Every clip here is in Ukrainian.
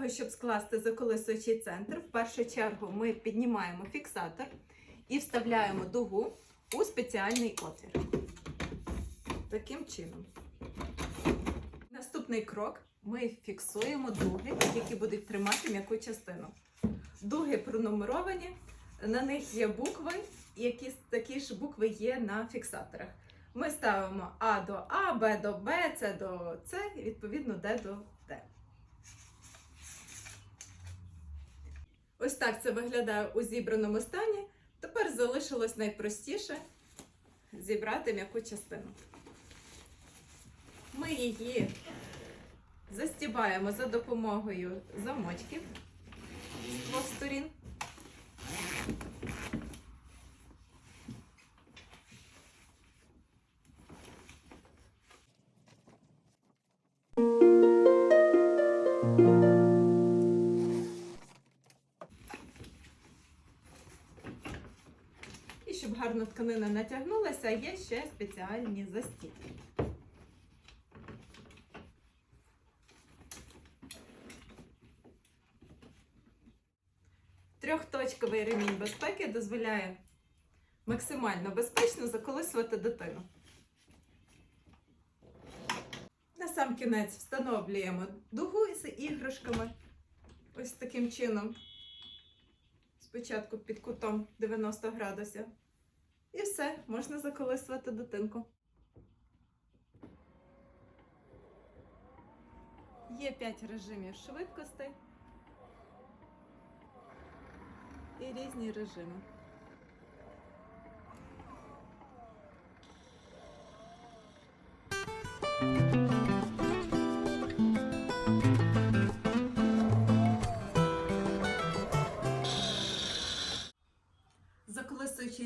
того, щоб скласти заколисуючий центр, в першу чергу ми піднімаємо фіксатор і вставляємо дугу у спеціальний отвір. Таким чином. Наступний крок ми фіксуємо дуги, які будуть тримати м'яку частину. Дуги пронумеровані, на них є букви, які такі ж букви є на фіксаторах. Ми ставимо А до А, Б до Б, С до С і відповідно Д до Д. Ось так це виглядає у зібраному стані. Тепер залишилось найпростіше зібрати м'яку частину. Ми її застібаємо за допомогою замочків з двох сторін. Щоб гарно тканина натягнулася, є ще спеціальні застібки. Трьохточковий ремінь безпеки дозволяє максимально безпечно заколисувати дитину. На сам кінець встановлюємо дугу з іграшками. Ось таким чином. Спочатку під кутом 90 градусів. І все, можна заколисувати дитинку. Є 5 режимів швидкостей і різні режими.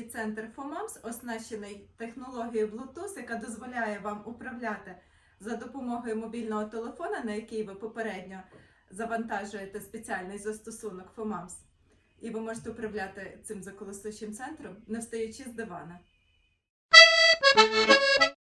Заколисуючий центр ФОМАМС оснащений технологією Bluetooth, яка дозволяє вам управляти за допомогою мобільного телефона, на який ви попередньо завантажуєте спеціальний застосунок ФОМАМС. І ви можете управляти цим заколисуючим центром, не встаючи з дивана.